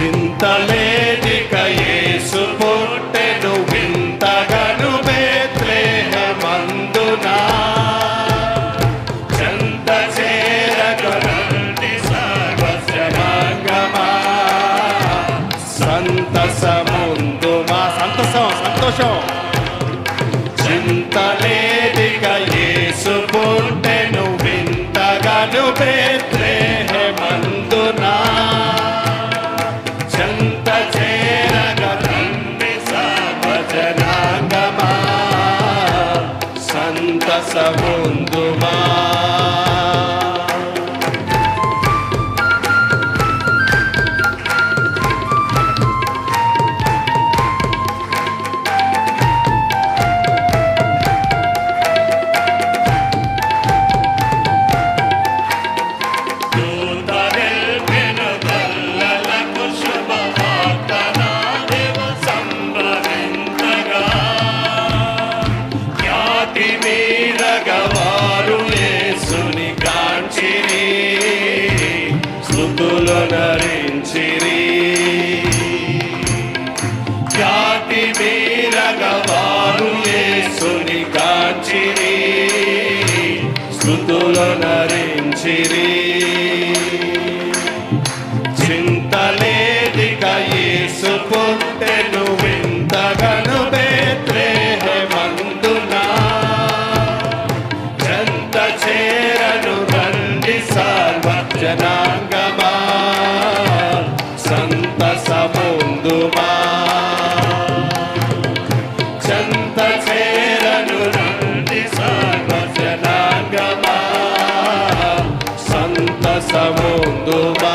చింతలేనిక యేసు పుట్టెను వింతగను బేత్లేహమందునా? చంత చేరగరండి సర్వజనాంగమా? సంతసముందు సంతసం సంతోషం చింతలేదిక యేసు సంతసముందుమా స్థుతులు నరించిరి ఖ్యాతి మీరగవారు యేసుని కాంచిరి. స్థుతులు నరించిరి. చింతలేదిక యేసు పుట్టెను వింతగను బేత్లేహమందునా చెంత చేరను రండి సర్వజనాంగమా సంతసముందుమా చెంత చేరను రండి సర్వజనాంగమా సంతసముందుమా